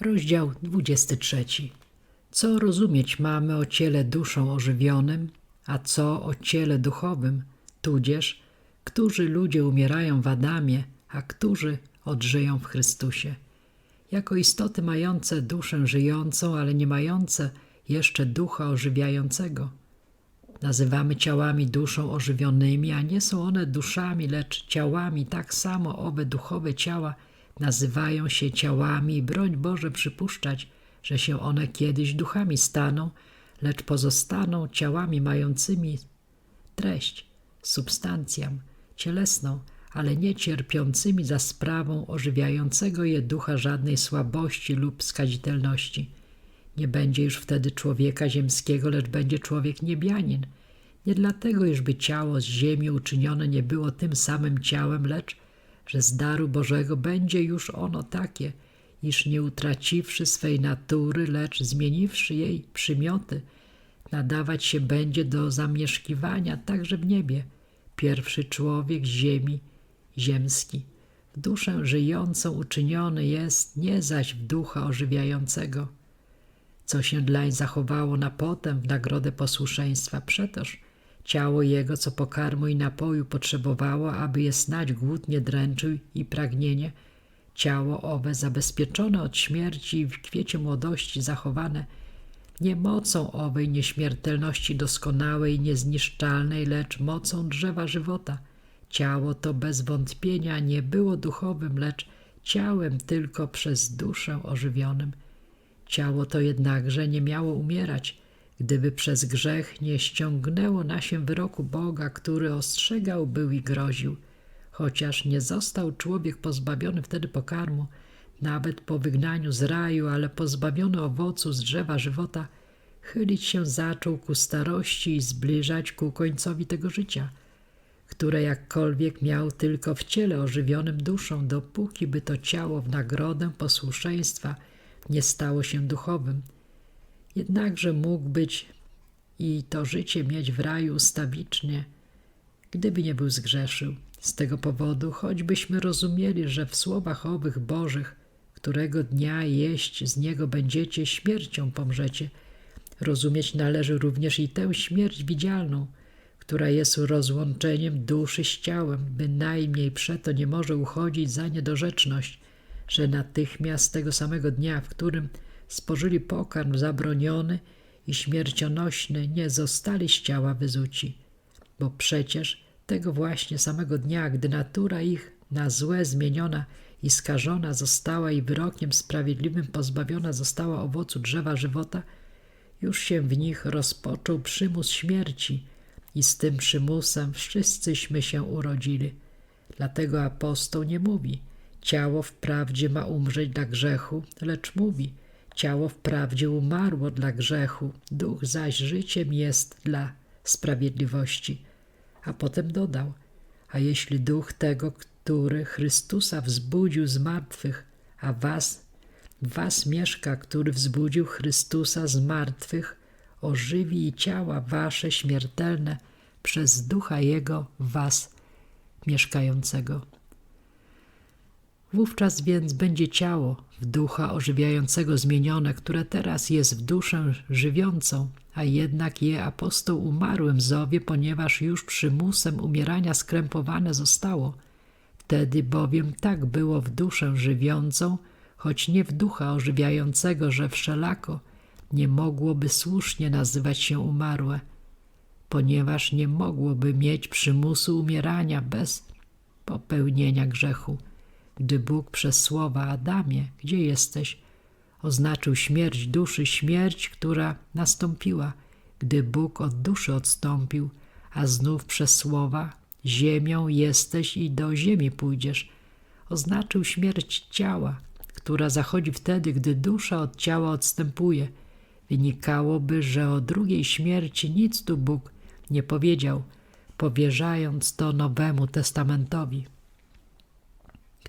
Rozdział 23. Co rozumieć mamy o ciele duszą ożywionym, a co o ciele duchowym, tudzież, którzy ludzie umierają w Adamie, a którzy odżyją w Chrystusie. Jako istoty mające duszę żyjącą, ale nie mające jeszcze ducha ożywiającego. Nazywamy ciałami duszą ożywionymi, a nie są one duszami, lecz ciałami. Tak samo owe duchowe ciała nazywają się ciałami i broń Boże przypuszczać, że się one kiedyś duchami staną, lecz pozostaną ciałami mającymi treść, substancję cielesną, ale nie cierpiącymi za sprawą ożywiającego je ducha żadnej słabości lub skazitelności. Nie będzie już wtedy człowieka ziemskiego, lecz będzie człowiek niebianin. Nie dlatego, iżby ciało z ziemi uczynione nie było tym samym ciałem, lecz że z daru Bożego będzie już ono takie, iż nie utraciwszy swej natury, lecz zmieniwszy jej przymioty, nadawać się będzie do zamieszkiwania także w niebie. Pierwszy człowiek ziemi, ziemski. W duszę żyjącą uczyniony jest, nie zaś w ducha ożywiającego, co się dlań zachowało na potem w nagrodę posłuszeństwa. Przetoż ciało jego, co pokarmu i napoju potrzebowało, aby je snać głód nie dręczył i pragnienie, ciało owe zabezpieczone od śmierci i w kwiecie młodości zachowane, nie mocą owej nieśmiertelności doskonałej niezniszczalnej, lecz mocą drzewa żywota. Ciało to bez wątpienia nie było duchowym, lecz ciałem tylko przez duszę ożywionym. Ciało to jednakże nie miało umierać, gdyby przez grzech nie ściągnęło na się wyroku Boga, który ostrzegał był i groził. Chociaż nie został człowiek pozbawiony wtedy pokarmu, nawet po wygnaniu z raju, ale pozbawiony owocu z drzewa żywota, chylić się zaczął ku starości i zbliżać ku końcowi tego życia, które jakkolwiek miał tylko w ciele ożywionym duszą, dopóki by to ciało w nagrodę posłuszeństwa nie stało się duchowym. Jednakże mógł być i to życie mieć w raju ustawicznie, gdyby nie był zgrzeszył. Z tego powodu, choćbyśmy rozumieli, że w słowach owych Bożych, którego dnia jeść z niego będziecie, śmiercią pomrzecie, rozumieć należy również i tę śmierć widzialną, która jest rozłączeniem duszy z ciałem, bynajmniej przeto nie może uchodzić za niedorzeczność, że natychmiast tego samego dnia, w którym spożyli pokarm zabroniony i śmiercionośny, nie zostali z ciała wyzuci, bo przecież tego właśnie samego dnia, gdy natura ich na złe zmieniona i skażona została i wyrokiem sprawiedliwym pozbawiona została owocu drzewa żywota, już się w nich rozpoczął przymus śmierci i z tym przymusem wszyscyśmy się urodzili. Dlatego apostoł nie mówi, ciało wprawdzie ma umrzeć dla grzechu, lecz mówi, ciało wprawdzie umarło dla grzechu, duch zaś życiem jest dla sprawiedliwości. A potem dodał, a jeśli duch tego, który Chrystusa wzbudził z martwych, a was, was mieszka, który wzbudził Chrystusa z martwych, ożywi i ciała wasze śmiertelne przez ducha Jego was mieszkającego. Wówczas więc będzie ciało w ducha ożywiającego zmienione, które teraz jest w duszę żywiącą, a jednak je apostoł umarłym zowie, ponieważ już przymusem umierania skrępowane zostało. Wtedy bowiem tak było w duszę żywiącą, choć nie w ducha ożywiającego, że wszelako nie mogłoby słusznie nazywać się umarłe, ponieważ nie mogłoby mieć przymusu umierania bez popełnienia grzechu gdy Bóg przez słowa Adamie, gdzie jesteś, oznaczył śmierć duszy, śmierć, która nastąpiła, gdy Bóg od duszy odstąpił, a znów przez słowa ziemią jesteś i do ziemi pójdziesz, oznaczył śmierć ciała, która zachodzi wtedy, gdy dusza od ciała odstępuje. Wynikałoby, że o drugiej śmierci nic tu Bóg nie powiedział, powierzając to Nowemu Testamentowi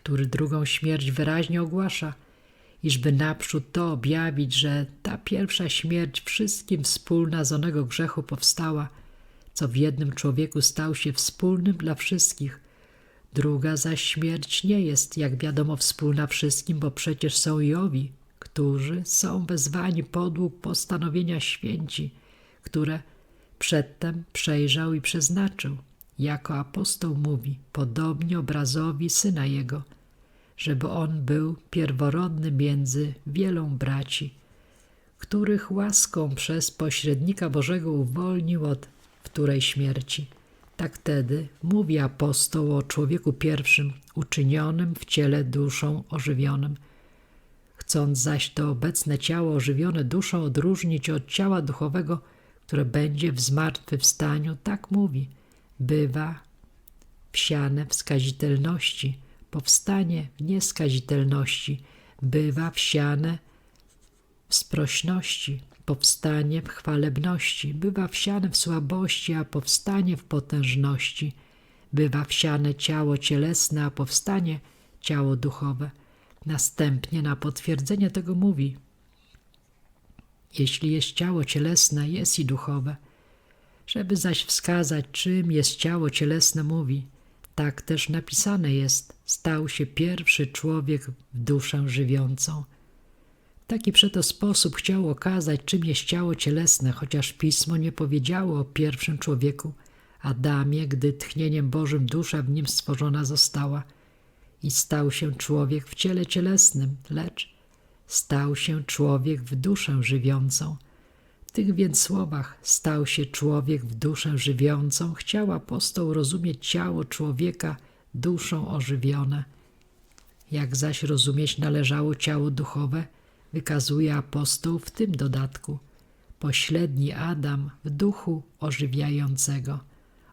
który drugą śmierć wyraźnie ogłasza, iżby naprzód to objawić, że ta pierwsza śmierć wszystkim wspólna z onego grzechu powstała, co w jednym człowieku stał się wspólnym dla wszystkich. Druga zaś śmierć nie jest, jak wiadomo, wspólna wszystkim, bo przecież są i owi, którzy są wezwani podług postanowienia święci, które przedtem przejrzał i przeznaczył. Jako apostoł mówi, podobnie obrazowi Syna Jego, żeby On był pierworodny między wielą braci, których łaską przez pośrednika Bożego uwolnił od wtórej śmierci. Tak wtedy mówi apostoł o człowieku pierwszym, uczynionym w ciele duszą ożywionym. Chcąc zaś to obecne ciało ożywione duszą odróżnić od ciała duchowego, które będzie w zmartwychwstaniu, tak mówi, bywa wsiane w skazitelności, powstanie w nieskazitelności, bywa wsiane w sprośności, powstanie w chwalebności, bywa wsiane w słabości, a powstanie w potężności, bywa wsiane ciało cielesne, a powstanie ciało duchowe. Następnie na potwierdzenie tego mówi: Jeśli jest ciało cielesne, jest i duchowe. Żeby zaś wskazać, czym jest ciało cielesne, mówi: Tak też napisane jest: Stał się pierwszy człowiek w duszę żywiącą. W taki przeto sposób chciał okazać, czym jest ciało cielesne, chociaż pismo nie powiedziało o pierwszym człowieku, Adamie, gdy tchnieniem Bożym dusza w nim stworzona została i stał się człowiek w ciele cielesnym, lecz stał się człowiek w duszę żywiącą. Tych więc słowach stał się człowiek w duszę żywiącą, chciał apostoł rozumieć ciało człowieka duszą ożywione. Jak zaś rozumieć należało ciało duchowe, wykazuje apostoł w tym dodatku. Pośredni Adam w duchu ożywiającego,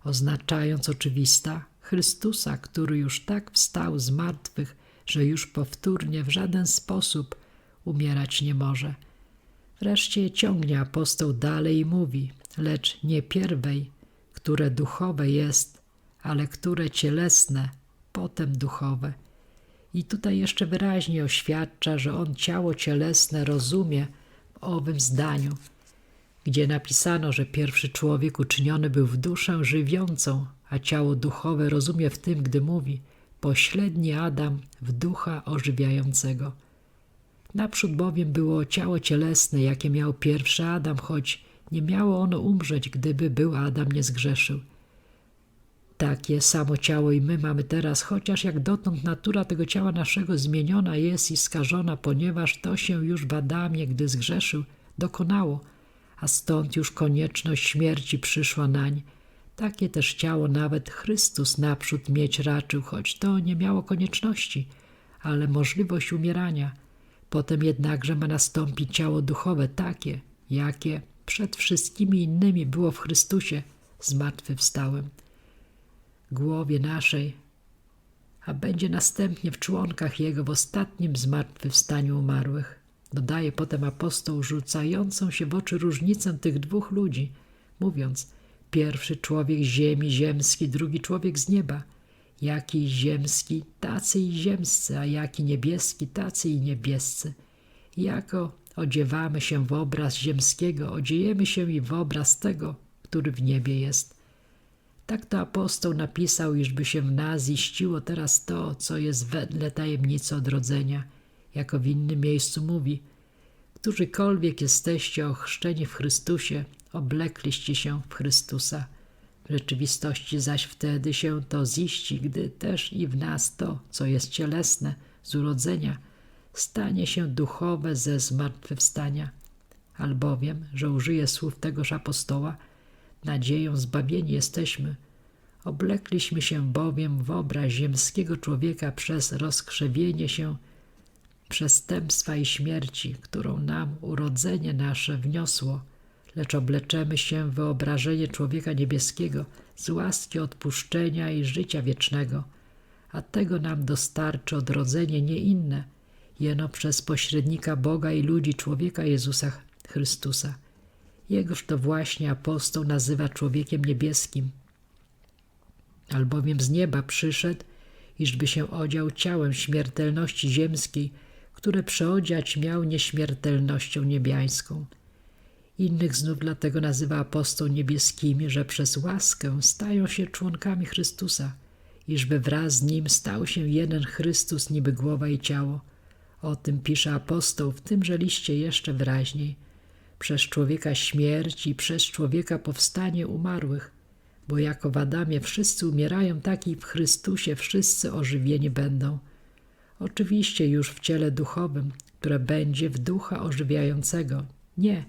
oznaczając oczywista Chrystusa, który już tak wstał z martwych, że już powtórnie w żaden sposób umierać nie może. Wreszcie ciągnie apostoł dalej i mówi, lecz nie pierwej, które duchowe jest, ale które cielesne, potem duchowe. I tutaj jeszcze wyraźnie oświadcza, że on ciało cielesne rozumie w owym zdaniu, gdzie napisano, że pierwszy człowiek uczyniony był w duszę żywiącą, a ciało duchowe rozumie w tym, gdy mówi pośredni Adam w ducha ożywiającego. Naprzód bowiem było ciało cielesne, jakie miał pierwszy Adam, choć nie miało ono umrzeć, gdyby był Adam nie zgrzeszył. Takie samo ciało i my mamy teraz, chociaż jak dotąd natura tego ciała naszego zmieniona jest i skażona, ponieważ to się już w Adamie, gdy zgrzeszył, dokonało, a stąd już konieczność śmierci przyszła nań. Takie też ciało nawet Chrystus naprzód mieć raczył, choć to nie miało konieczności, ale możliwość umierania. Potem jednakże ma nastąpić ciało duchowe takie, jakie przed wszystkimi innymi było w Chrystusie zmartwychwstałym głowie naszej, a będzie następnie w członkach Jego w ostatnim zmartwychwstaniu umarłych. Dodaje potem apostoł rzucającą się w oczy różnicę tych dwóch ludzi, mówiąc, pierwszy człowiek ziemi ziemski, drugi człowiek z nieba. Jaki ziemski, tacy i ziemscy, a jaki niebieski, tacy i niebiescy. Jako odziewamy się w obraz ziemskiego, odziejemy się i w obraz tego, który w niebie jest. Tak to apostoł napisał, iżby się w nas ziściło teraz to, co jest wedle tajemnicy odrodzenia, jako w innym miejscu mówi, którzykolwiek jesteście ochrzczeni w Chrystusie, oblekliście się w Chrystusa. W rzeczywistości zaś wtedy się to ziści, gdy też i w nas to, co jest cielesne z urodzenia, stanie się duchowe ze zmartwychwstania. Albowiem, że użyję słów tegoż apostoła, nadzieją zbawieni jesteśmy. Oblekliśmy się bowiem w obraz ziemskiego człowieka przez rozkrzewienie się przestępstwa i śmierci, którą nam urodzenie nasze wniosło, lecz obleczemy się w wyobrażenie człowieka niebieskiego z łaski odpuszczenia i życia wiecznego, a tego nam dostarczy odrodzenie nie inne, jeno przez pośrednika Boga i ludzi człowieka Jezusa Chrystusa Jegoż to właśnie apostoł nazywa człowiekiem niebieskim. Albowiem z nieba przyszedł, iżby się odział ciałem śmiertelności ziemskiej, które przeodziać miał nieśmiertelnością niebiańską. Innych znów dlatego nazywa apostoł niebieskimi, że przez łaskę stają się członkami Chrystusa, iżby wraz z nim stał się jeden Chrystus niby głowa i ciało, O tym pisze apostoł w tymże liście jeszcze wyraźniej. Przez człowieka śmierć i przez człowieka powstanie umarłych, bo jako w Adamie wszyscy umierają, tak i w Chrystusie wszyscy ożywieni będą. Oczywiście już w ciele duchowym, które będzie w ducha ożywiającego. Nie,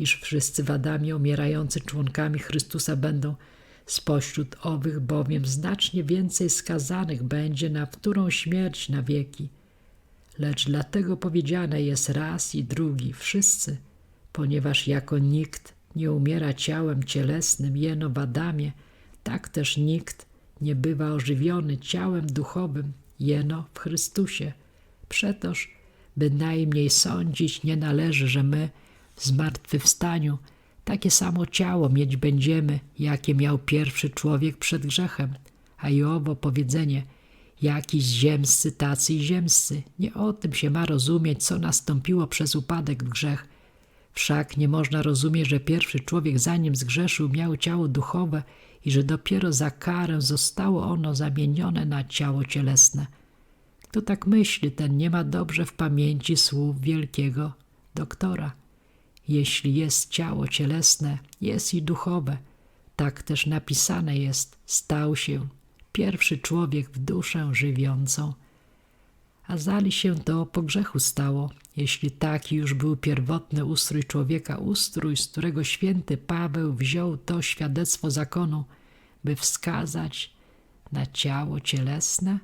iż wszyscy w Adamie umierający członkami Chrystusa będą, spośród owych bowiem znacznie więcej skazanych będzie na wtórą śmierć na wieki. Lecz dlatego powiedziane jest raz i drugi, wszyscy, ponieważ jako nikt nie umiera ciałem cielesnym jeno w Adamie, tak też nikt nie bywa ożywiony ciałem duchowym jeno w Chrystusie. Przetoż bynajmniej sądzić nie należy, że my zmartwychwstaniu takie samo ciało mieć będziemy, jakie miał pierwszy człowiek przed grzechem. A i owo powiedzenie, jakiś ziemscy, tacy i ziemscy. Nie o tym się ma rozumieć, co nastąpiło przez upadek w grzech. Wszak nie można rozumieć, że pierwszy człowiek zanim zgrzeszył miał ciało duchowe i że dopiero za karę zostało ono zamienione na ciało cielesne. Kto tak myśli, ten nie ma dobrze w pamięci słów wielkiego doktora. Jeśli jest ciało cielesne, jest i duchowe. Tak też napisane jest, stał się pierwszy człowiek w duszę żywiącą. A zali się to po grzechu stało, jeśli taki już był pierwotny ustrój człowieka, ustrój, z którego święty Paweł wziął to świadectwo zakonu, by wskazać na ciało cielesne,